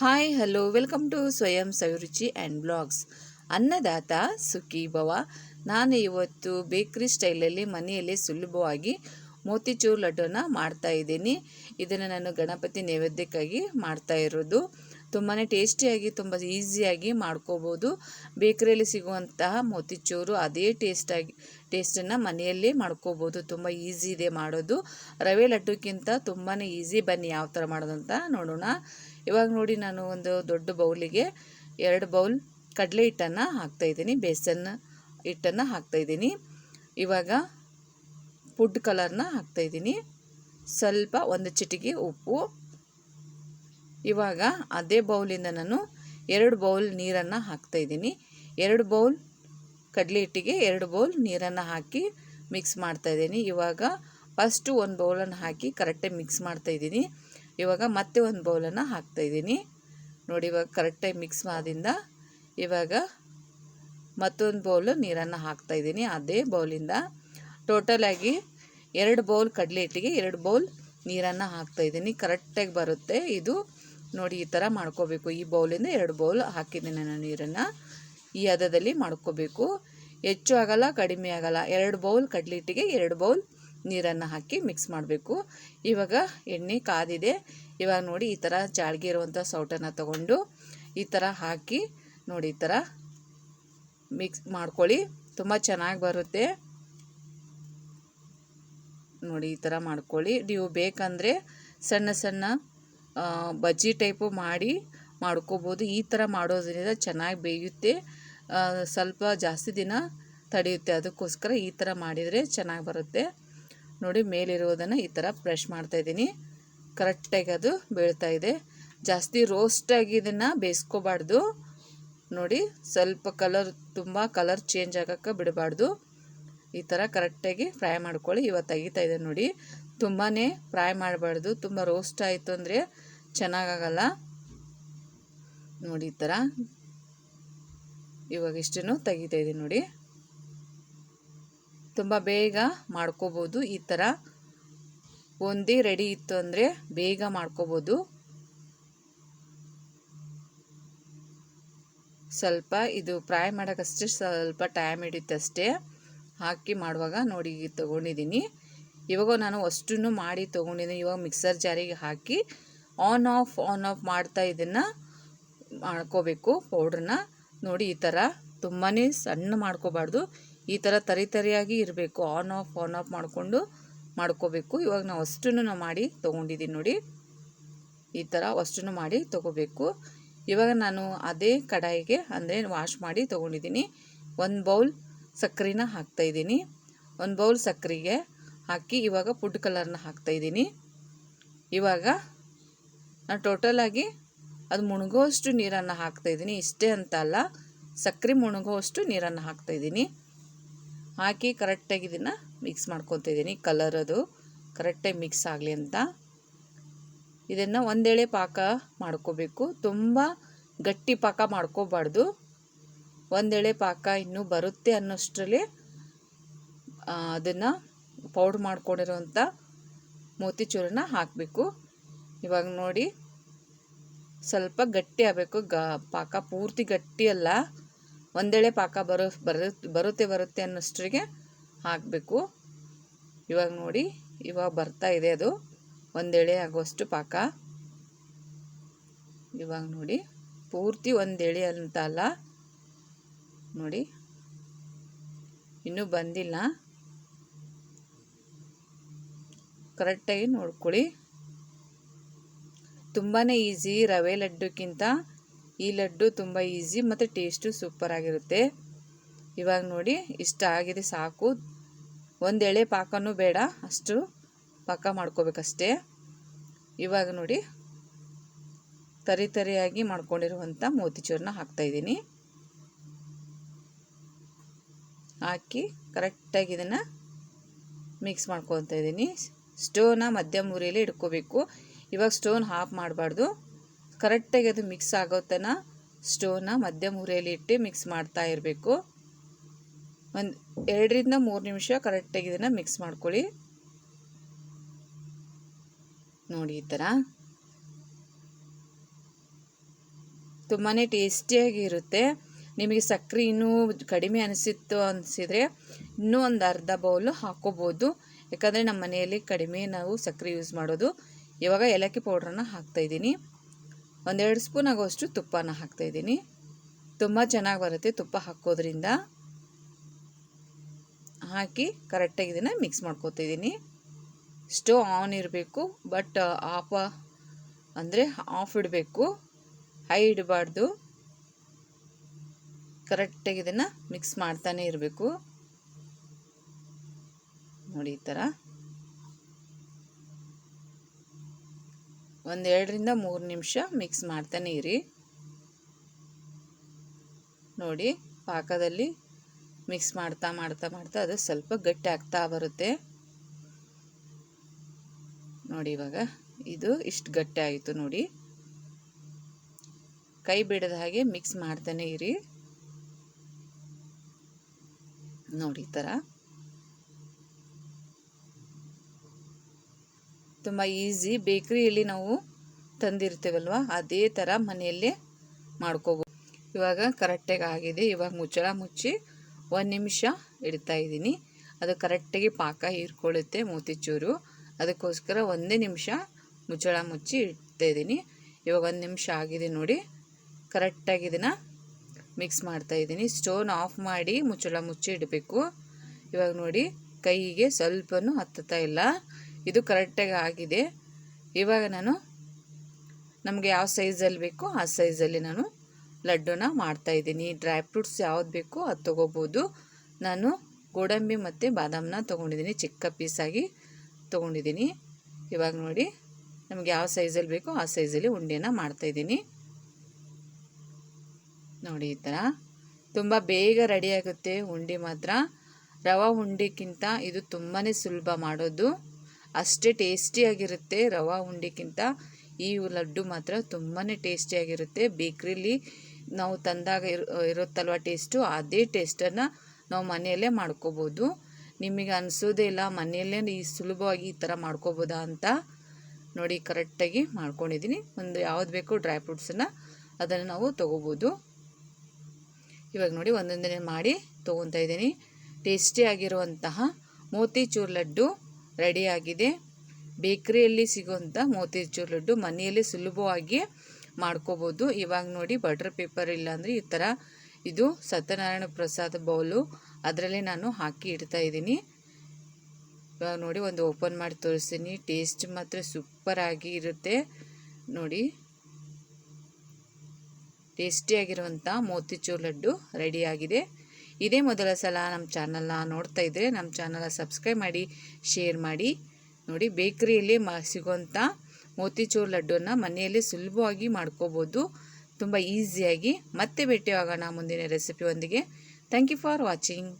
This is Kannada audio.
ಹಾಯ್ ಹಲೋ ವೆಲ್ಕಮ್ ಟು ಸ್ವಯಂ ಸವಿರುಚಿ ಆ್ಯಂಡ್ ಬ್ಲಾಗ್ಸ್ ಅನ್ನದಾತ ಸುಖಿ ಭವ ನಾನು ಇವತ್ತು ಬೇಕ್ರಿ ಸ್ಟೈಲಲ್ಲಿ ಮನೆಯಲ್ಲಿ ಸುಲಭವಾಗಿ ಮೋತಿಚೂರ್ ಲಡ್ಡುನ ಮಾಡ್ತಾ ಇದ್ದೀನಿ. ಇದನ್ನು ನಾನು ಗಣಪತಿ ನೈವೇದ್ಯಕ್ಕಾಗಿ ಮಾಡ್ತಾ ಇರೋದು. ತುಂಬಾ ಟೇಸ್ಟಿಯಾಗಿ ತುಂಬ ಈಸಿಯಾಗಿ ಮಾಡ್ಕೋಬೋದು. ಬೇಕ್ರಿಯಲ್ಲಿ ಸಿಗುವಂತಹ ಮೋತಿಚೂರು ಅದೇ ಟೇಸ್ಟಾಗಿ ಟೇಸ್ಟನ್ನು ಮನೆಯಲ್ಲೇ ಮಾಡ್ಕೋಬೋದು. ತುಂಬ ಈಸಿ ಇದೆ ಮಾಡೋದು. ರವೆ ಲಡ್ಡುಕ್ಕಿಂತ ತುಂಬಾ ಈಸಿ ಬನ್ನಿ ಯಾವ ಥರ ಮಾಡೋದು ಅಂತ ನೋಡೋಣ. ಇವಾಗ ನೋಡಿ ನಾನು ಒಂದು ದೊಡ್ಡ ಬೌಲಿಗೆ ಎರಡು ಬೌಲ್ ಕಡಲೆ ಹಿಟ್ಟನ್ನು ಹಾಕ್ತಾಯಿದ್ದೀನಿ ಬೇಸನ್ ಹಿಟ್ಟನ್ನು ಹಾಕ್ತಾಯಿದ್ದೀನಿ ಇವಾಗ ಫುಡ್ ಕಲರ್ನ ಹಾಕ್ತಾಯಿದ್ದೀನಿ ಸ್ವಲ್ಪ ಒಂದು ಚಿಟಿಕೆ ಉಪ್ಪು. ಇವಾಗ ಅದೇ ಬೌಲಿಂದ ನಾನು ಎರಡು ಬೌಲ್ ನೀರನ್ನು ಹಾಕ್ತಾಯಿದ್ದೀನಿ ಎರಡು ಬೌಲ್ ಕಡಲೆ ಹಿಟ್ಟಿಗೆ ಎರಡು ಬೌಲ್ ನೀರನ್ನು ಹಾಕಿ ಮಿಕ್ಸ್ ಮಾಡ್ತಾಯಿದ್ದೀನಿ ಇವಾಗ ಫಸ್ಟು ಒಂದು ಬೌಲನ್ನು ಹಾಕಿ ಕರೆಕ್ಟಾಗಿ ಮಿಕ್ಸ್ ಮಾಡ್ತಾಯಿದ್ದೀನಿ ಇವಾಗ ಮತ್ತೆ ಒಂದು ಬೌಲನ್ನು ಹಾಕ್ತಾಯಿದ್ದೀನಿ ನೋಡಿ, ಇವಾಗ ಕರೆಕ್ಟಾಗಿ ಮಿಕ್ಸ್ ಮಾಡಿಂದ ಇವಾಗ ಮತ್ತೊಂದು ಬೌಲು ನೀರನ್ನು ಹಾಕ್ತಾಯಿದ್ದೀನಿ ಅದೇ ಬೌಲಿಂದ. ಟೋಟಲಾಗಿ ಎರಡು ಬೌಲ್ ಕಡಲೆ ಹಿಟ್ಟಿಗೆ ಎರಡು ಬೌಲ್ ನೀರನ್ನು ಹಾಕ್ತಾಯಿದ್ದೀನಿ ಕರೆಕ್ಟಾಗಿ ಬರುತ್ತೆ ಇದು. ನೋಡಿ, ಈ ಥರ ಮಾಡ್ಕೋಬೇಕು. ಈ ಬೌಲಿಂದ ಎರಡು ಬೌಲ್ ಹಾಕಿದ್ದೀನಿ ನಾನು ನೀರನ್ನು. ಈ ಹದದಲ್ಲಿ ಮಾಡ್ಕೋಬೇಕು. ಹೆಚ್ಚು ಆಗಲ್ಲ, ಕಡಿಮೆ ಆಗಲ್ಲ. ಎರಡು ಬೌಲ್ ಕಡಲೆ ಹಿಟ್ಟಿಗೆ ಎರಡು ಬೌಲ್ ನೀರನ್ನು ಹಾಕಿ ಮಿಕ್ಸ್ ಮಾಡಬೇಕು. ಇವಾಗ ಎಣ್ಣೆ ಕಾದಿದೆ. ಇವಾಗ ನೋಡಿ ಈ ಥರ ಜಾಳ್ಗೆ ಇರುವಂಥ ಸೌಟನ್ನು ತಗೊಂಡು ಈ ಥರ ಹಾಕಿ ನೋಡಿ ಈ ಥರ ಮಿಕ್ಸ್ ಮಾಡ್ಕೊಳ್ಳಿ. ತುಂಬ ಚೆನ್ನಾಗಿ ಬರುತ್ತೆ. ನೋಡಿ ಈ ಥರ ಮಾಡ್ಕೊಳ್ಳಿ. ನೀವು ಬೇಕಂದರೆ ಸಣ್ಣ ಸಣ್ಣ ಬಜ್ಜಿ ಟೈಪು ಮಾಡಿ ಮಾಡ್ಕೋಬೋದು. ಈ ಥರ ಮಾಡೋದ್ರಿಂದ ಚೆನ್ನಾಗಿ ಬೇಯುತ್ತೆ. ಸ್ವಲ್ಪ ಜಾಸ್ತಿ ದಿನ ತಡೆಯುತ್ತೆ. ಅದಕ್ಕೋಸ್ಕರ ಈ ಥರ ಮಾಡಿದರೆ ಚೆನ್ನಾಗಿ ಬರುತ್ತೆ. ನೋಡಿ ಮೇಲಿರೋದನ್ನು ಈ ಥರ ಬ್ರಷ್ ಮಾಡ್ತಾಯಿದ್ದೀನಿ ಕರೆಕ್ಟಾಗಿ ಅದು ಬೀಳ್ತಾ ಇದೆ. ಜಾಸ್ತಿ ರೋಸ್ಟಾಗಿ ಇದನ್ನು ಬೇಯಿಸ್ಕೋಬಾರ್ದು. ನೋಡಿ ಸ್ವಲ್ಪ ಕಲರ್ ತುಂಬ ಕಲರ್ ಚೇಂಜ್ ಆಗೋಕ್ಕೆ ಬಿಡಬಾರ್ದು. ಈ ಥರ ಕರೆಕ್ಟಾಗಿ ಫ್ರೈ ಮಾಡ್ಕೊಳ್ಳಿ. ಇವತ್ತು ತೆಗಿತಾ ಇದೆ ನೋಡಿ. ತುಂಬಾ ಫ್ರೈ ಮಾಡಬಾರ್ದು. ತುಂಬ ರೋಸ್ಟ್ ಆಯಿತು ಅಂದರೆ ಚೆನ್ನಾಗಾಗಲ್ಲ. ನೋಡಿ ಈ ಥರ ಇವಾಗ ಇಷ್ಟನ್ನು ತೆಗಿತಾ ಇದೆ ನೋಡಿ. ತುಂಬ ಬೇಗ ಮಾಡ್ಕೋಬೋದು. ಈ ಥರ ಒಂದೇ ರೆಡಿ ಇತ್ತು ಅಂದರೆ ಬೇಗ ಮಾಡ್ಕೋಬೋದು. ಸ್ವಲ್ಪ ಇದು ಫ್ರೈ ಮಾಡೋಕ್ಕಷ್ಟೇ ಸ್ವಲ್ಪ ಟೈಮ್ ಹಿಡಿಯುತ್ತೆ ಅಷ್ಟೇ. ಹಾಕಿ ಮಾಡುವಾಗ ನೋಡಿ ತೊಗೊಂಡಿದ್ದೀನಿ. ಇವಾಗ ನಾನು ಅಷ್ಟನ್ನು ಮಾಡಿ ತೊಗೊಂಡಿದ್ದೀನಿ. ಇವಾಗ ಮಿಕ್ಸರ್ ಜಾರಿಗೆ ಹಾಕಿ ಆನ್ ಆಫ್ ಆನ್ ಆಫ್ ಮಾಡ್ತಾ ಇದನ್ನು ಮಾಡ್ಕೋಬೇಕು ಪೌಡ್ರನ್ನ ನೋಡಿ ಈ ಥರ ತುಂಬಾ ಸಣ್ಣ ಮಾಡ್ಕೋಬಾರ್ದು. ಈ ಥರ ತರಿ ತರಿಯಾಗಿ ಇರಬೇಕು. ಆನ್ ಆಫ್ ಆನ್ ಆಫ್ ಮಾಡಿಕೊಂಡು ಮಾಡ್ಕೋಬೇಕು. ಇವಾಗ ನಾವು ಅಷ್ಟನ್ನು ನಾವು ಮಾಡಿ ತೊಗೊಂಡಿದ್ದೀನಿ ನೋಡಿ. ಈ ಥರ ಅಷ್ಟನ್ನು ಮಾಡಿ ತೊಗೋಬೇಕು. ಇವಾಗ ನಾನು ಅದೇ ಕಡಾಯಿಗೆ ಅಂದರೆ ವಾಶ್ ಮಾಡಿ ತೊಗೊಂಡಿದ್ದೀನಿ ಒಂದು ಬೌಲ್ ಸಕ್ಕರೆನ ಹಾಕ್ತಾಯಿದ್ದೀನಿ ಒಂದು ಬೌಲ್ ಸಕ್ಕರೆಗೆ ಹಾಕಿ ಇವಾಗ ಫುಡ್ ಕಲರ್ನ ಹಾಕ್ತಾಯಿದ್ದೀನಿ ಇವಾಗ ನಾನು ಟೋಟಲಾಗಿ ಅದು ಮುಳುಗೋಷ್ಟು ನೀರನ್ನು ಹಾಕ್ತಾಯಿದ್ದೀನಿ ಇಷ್ಟೇ ಅಂತ ಅಲ್ಲ, ಸಕ್ಕರೆ ಮುಳುಗೋಷ್ಟು ನೀರನ್ನು ಹಾಕ್ತಾಯಿದ್ದೀನಿ ಹಾಕಿ ಕರೆಕ್ಟಾಗಿ ಇದನ್ನು ಮಿಕ್ಸ್ ಮಾಡ್ಕೊತಿದ್ದೀನಿ ಕಲರ್ ಅದು. ಕರೆಕ್ಟಾಗಿ ಮಿಕ್ಸ್ ಆಗಲಿ ಅಂತ. ಇದನ್ನು ಒಂದೇಳೆ ಪಾಕ ಮಾಡ್ಕೋಬೇಕು. ತುಂಬ ಗಟ್ಟಿ ಪಾಕ ಮಾಡ್ಕೋಬಾರ್ದು. ಒಂದೇಳೆ ಪಾಕ ಇನ್ನೂ ಬರುತ್ತೆ ಅನ್ನೋಷ್ಟರಲ್ಲಿ ಅದನ್ನು ಪೌಡ್ರ್ ಮಾಡ್ಕೊಂಡಿರೋಂಥ ಮೋತಿಚೂರನ್ನ ಹಾಕಬೇಕು. ಇವಾಗ ನೋಡಿ, ಸ್ವಲ್ಪ ಗಟ್ಟಿ ಆಗಬೇಕು. ಗ, ಪಾಕ ಪೂರ್ತಿ ಗಟ್ಟಿ ಅಲ್ಲ. ಒಂದೇಳೆ ಪಾಕ ಬರೋ ಬರುತ್ತೆ ಬರುತ್ತೆ ಬರುತ್ತೆ ಅನ್ನೋಷ್ಟರಿಗೆ ಹಾಕಬೇಕು. ಇವಾಗ ನೋಡಿ, ಇವಾಗ ಬರ್ತಾ ಇದೆ ಅದು. ಒಂದೆಳೆ ಆಗೋಷ್ಟು ಪಾಕ. ಇವಾಗ ನೋಡಿ, ಪೂರ್ತಿ ಒಂದೇಳೆ ಅಂತ ಅಲ್ಲ. ನೋಡಿ, ಇನ್ನೂ ಬಂದಿಲ್ಲ. ಕರೆಕ್ಟಾಗಿ ನೋಡ್ಕೊಳ್ಳಿ. ತುಂಬಾ ಈಸಿ ರವೆ ಲಡ್ಡುಕ್ಕಿಂತ ಈ ಲಡ್ಡು ತುಂಬ ಈಸಿ ಮತ್ತು ಟೇಸ್ಟು ಸೂಪರಾಗಿರುತ್ತೆ. ಇವಾಗ ನೋಡಿ, ಇಷ್ಟ ಆಗಿದೆ ಸಾಕು. ಒಂದು ಎಳೆ ಪಾಕನೂ ಬೇಡ, ಅಷ್ಟು ಪಾಕ ಮಾಡ್ಕೋಬೇಕಷ್ಟೇ. ಇವಾಗ ನೋಡಿ, ತರಿ ತರಿಯಾಗಿ ಮಾಡ್ಕೊಂಡಿರುವಂಥ ಮೋತಿಚೂರನ್ನ ಹಾಕ್ತಾಯಿದ್ದೀನಿ ಹಾಕಿ ಕರೆಕ್ಟಾಗಿ ಇದನ್ನು ಮಿಕ್ಸ್ ಮಾಡ್ಕೊತಾ ಇದ್ದೀನಿ. ಸ್ಟೋವ್ನ ಮಧ್ಯಮ ಉರಿಯಲ್ಲಿ ಇಟ್ಕೋಬೇಕು. ಇವಾಗ ಸ್ಟೋನ್ ಆಫ್ ಮಾಡಬಾರ್ದು. ಕರೆಕ್ಟಾಗಿ ಅದು ಮಿಕ್ಸ್ ಆಗೋ ತನ ಸ್ಟೋವ್ನ ಮಧ್ಯಮ ಉರಿಯಲ್ಲಿ ಇಟ್ಟು ಮಿಕ್ಸ್ ಮಾಡ್ತಾ ಇರಬೇಕು. ಒಂದು ಎರಡರಿಂದ ಮೂರು ನಿಮಿಷ ಕರೆಕ್ಟಾಗಿ ಇದನ್ನು ಮಿಕ್ಸ್ ಮಾಡ್ಕೊಳ್ಳಿ. ನೋಡಿ ಈ ಥರ. ತುಂಬಾ ಟೇಸ್ಟಿಯಾಗಿ ಇರುತ್ತೆ. ನಿಮಗೆ ಸಕ್ಕರೆ ಇನ್ನೂ ಕಡಿಮೆ ಅನಿಸಿತ್ತು ಅನಿಸಿದರೆ ಇನ್ನೂ ಒಂದು ಅರ್ಧ ಬೌಲು ಹಾಕೋಬೋದು. ಯಾಕಂದರೆ ನಮ್ಮ ಮನೆಯಲ್ಲಿ ಕಡಿಮೆ ನಾವು ಸಕ್ಕರೆ ಯೂಸ್ ಮಾಡೋದು. ಇವಾಗ ಏಲಕ್ಕಿ ಪೌಡ್ರನ್ನ ಹಾಕ್ತಾಯಿದ್ದೀನಿ ಒಂದೆರಡು ಸ್ಪೂನ್ ಆಗೋಷ್ಟು ತುಪ್ಪನ ಹಾಕ್ತಾಯಿದ್ದೀನಿ ತುಂಬ ಚೆನ್ನಾಗಿ ಬರುತ್ತೆ ತುಪ್ಪ ಹಾಕೋದ್ರಿಂದ. ಹಾಕಿ ಕರೆಕ್ಟಾಗಿ ಇದನ್ನು ಮಿಕ್ಸ್ ಮಾಡ್ಕೋತಿದ್ದೀನಿ ಸ್ಟವ್ ಆನ್ ಇರಬೇಕು ಬಟ್ ಆಫ ಅಂದರೆ ಆಫ್ ಇಡಬೇಕು. ಹೈ ಇಡಬಾರ್ದು. ಕರೆಕ್ಟಾಗಿ ಇದನ್ನು ಮಿಕ್ಸ್ ಮಾಡ್ತಾನೆ ಇರಬೇಕು. ನೋಡಿ ಈ ಥರ ಒಂದು ಎರಡರಿಂದ ಮೂರು ನಿಮಿಷ ಮಿಕ್ಸ್ ಮಾಡ್ತಾನೆ ಇರಿ. ನೋಡಿ, ಪಾಕದಲ್ಲಿ ಮಿಕ್ಸ್ ಮಾಡ್ತಾ ಮಾಡ್ತಾ ಮಾಡ್ತಾ ಅದು ಸ್ವಲ್ಪ ಗಟ್ಟಿ ಆಗ್ತಾ ಬರುತ್ತೆ. ನೋಡಿ ಇವಾಗ ಇದು ಇಷ್ಟು ಗಟ್ಟಿ ಆಯಿತು ನೋಡಿ. ಕೈ ಬಿಡದ ಹಾಗೆ ಮಿಕ್ಸ್ ಮಾಡ್ತಾನೆ ಇರಿ. ನೋಡಿ ಈ ಥರ. ತುಂಬ ಈಸಿ ಬೇಕ್ರಿಯಲ್ಲಿ ನಾವು ತಂದಿರ್ತೀವಲ್ವ? ಅದೇ ಥರ ಮನೆಯಲ್ಲೇ ಮಾಡ್ಕೋಬೋದು ಇವಾಗ ಕರೆಕ್ಟಾಗಿ ಆಗಿದೆ. ಇವಾಗ ಮುಚ್ಚಳ ಮುಚ್ಚಿ ಒಂದು ನಿಮಿಷ ಇಡ್ತಾ ಇದ್ದೀನಿ. ಅದು ಕರೆಕ್ಟಾಗಿ ಪಾಕ ಹೀರ್ಕೊಳ್ಳುತ್ತೆ ಮೋತಿಚೂರು. ಅದಕ್ಕೋಸ್ಕರ ಒಂದೇ ನಿಮಿಷ ಮುಚ್ಚಳ ಮುಚ್ಚಿ ಇಡ್ತಾ ಇದ್ದೀನಿ. ಇವಾಗ ಒಂದು ನಿಮಿಷ ಆಗಿದೆ ನೋಡಿ. ಕರೆಕ್ಟಾಗಿ ಇದನ್ನು ಮಿಕ್ಸ್ ಮಾಡ್ತಾ ಇದ್ದೀನಿ. ಸ್ಟೋನ್ ಆಫ್ ಮಾಡಿ ಮುಚ್ಚಳ ಮುಚ್ಚಿ ಇಡಬೇಕು. ಇವಾಗ ನೋಡಿ ಕೈಗೆ ಸ್ವಲ್ಪನೂ ಹತ್ತುತ್ತಾ ಇಲ್ಲ. ಇದು ಕರೆಕ್ಟಾಗಿ ಆಗಿದೆ. ಇವಾಗ ನಾನು ನಮಗೆ ಯಾವ ಸೈಜಲ್ಲಿ ಬೇಕೋ ಆ ಸೈಜಲ್ಲಿ ನಾನು ಲಡ್ಡುನ ಮಾಡ್ತಾಯಿದ್ದೀನಿ ಡ್ರೈ ಫ್ರೂಟ್ಸ್ ಯಾವ್ದು ಬೇಕೋ ಅದು ತೊಗೋಬೋದು. ನಾನು ಗೋಡಂಬಿ ಮತ್ತು ಬಾದಾಮನ್ನ ತೊಗೊಂಡಿದ್ದೀನಿ. ಚಿಕ್ಕ ಪೀಸಾಗಿ ತೊಗೊಂಡಿದ್ದೀನಿ. ಇವಾಗ ನೋಡಿ ನಮಗೆ ಯಾವ ಸೈಜಲ್ಲಿ ಬೇಕೋ ಆ ಸೈಜಲ್ಲಿ ಉಂಡೆನ ಮಾಡ್ತಾಯಿದ್ದೀನಿ ನೋಡಿ ಈ ಥರ ತುಂಬ ಬೇಗ ರೆಡಿಯಾಗುತ್ತೆ ಉಂಡೆ ಮಾತ್ರ. ರವೆ ಉಂಡೆಗಿಂತ ಇದು ತುಂಬಾ ಸುಲಭ ಮಾಡೋದು. ಅಷ್ಟೇ ಟೇಸ್ಟಿಯಾಗಿರುತ್ತೆ ರವೆ ಉಂಡೆಗಿಂತ ಈ ಲಡ್ಡು ಮಾತ್ರ ತುಂಬಾ ಟೇಸ್ಟಿಯಾಗಿರುತ್ತೆ. ಬೇಕ್ರಿಲಿ ನಾವು ತಂದಾಗ ಇರೋ, ಇರುತ್ತಲ್ವ ಟೇಸ್ಟು, ಅದೇ ಟೇಸ್ಟನ್ನು ನಾವು ಮನೆಯಲ್ಲೇ ಮಾಡ್ಕೋಬೋದು. ನಿಮಗೆ ಅನಿಸೋದೇ ಇಲ್ಲ, ಮನೆಯಲ್ಲೇ ಈ ಸುಲಭವಾಗಿ ಈ ಥರ ಮಾಡ್ಕೋಬೋದಾ ಅಂತ. ನೋಡಿ, ಕರೆಕ್ಟಾಗಿ ಮಾಡ್ಕೊಂಡಿದ್ದೀನಿ. ಒಂದು ಯಾವ್ದು ಬೇಕು ಡ್ರೈ ಫ್ರೂಟ್ಸನ್ನು ಅದನ್ನು ನಾವು ತೊಗೋಬೋದು. ಇವಾಗ ನೋಡಿ ಒಂದೊಂದನೇ ಮಾಡಿ ತೊಗೊತಾ ಇದ್ದೀನಿ. ಟೇಸ್ಟಿಯಾಗಿರುವಂತಹ ಮೋತಿಚೂರ್ ಲಡ್ಡು. ರೆಡಿಯಾಗಿದೆ. ಬೇಕ್ರಿಯಲ್ಲಿ ಸಿಗುವಂಥ ಮೋತಿಚೂರು ಲಡ್ಡು ಮನೆಯಲ್ಲೇ ಸುಲಭವಾಗಿ ಮಾಡ್ಕೋಬೋದು. ಇವಾಗ ನೋಡಿ ಬಟರ್ ಪೇಪರ್ ಇಲ್ಲಾಂದರೆ ಈ ಥರ ಇದು ಸತ್ಯನಾರಾಯಣ ಪ್ರಸಾದ ಬೌಲು ಅದರಲ್ಲೇ ನಾನು ಹಾಕಿ ಇಡ್ತಾ ಇದ್ದೀನಿ. ಇವಾಗ ನೋಡಿ ಒಂದು ಓಪನ್ ಮಾಡಿ ತೋರಿಸ್ತೀನಿ. ಟೇಸ್ಟ್ ಮಾತ್ರ ಸೂಪರಾಗಿ ಇರುತ್ತೆ. ನೋಡಿ ಟೇಸ್ಟಿಯಾಗಿರುವಂಥ ಮೋತಿಚೂರು ಲಡ್ಡು ರೆಡಿಯಾಗಿದೆ ಇದೇ ಮೊದಲ ಸಲ ನಮ್ಮ ಚಾನಲ್ನ ನೋಡ್ತಾ ಇದ್ದರೆ ನಮ್ಮ ಚಾನಲ್ನ ಸಬ್ಸ್ಕ್ರೈಬ್ ಮಾಡಿ, ಶೇರ್ ಮಾಡಿ. ನೋಡಿ, ಬೇಕ್ರಿಯಲ್ಲಿ ಮ, ಸಿಗುವಂಥ ಮೋತಿಚೂರು ಲಡ್ಡುನ ಮನೆಯಲ್ಲಿ ಸುಲಭವಾಗಿ ಮಾಡ್ಕೋಬೋದು. ತುಂಬ ಈಸಿಯಾಗಿ. ಮತ್ತೆ ಭೇಟಿಯಾಗೋಣ ಮುಂದಿನ ರೆಸಿಪಿಯೊಂದಿಗೆ. Thank you for watching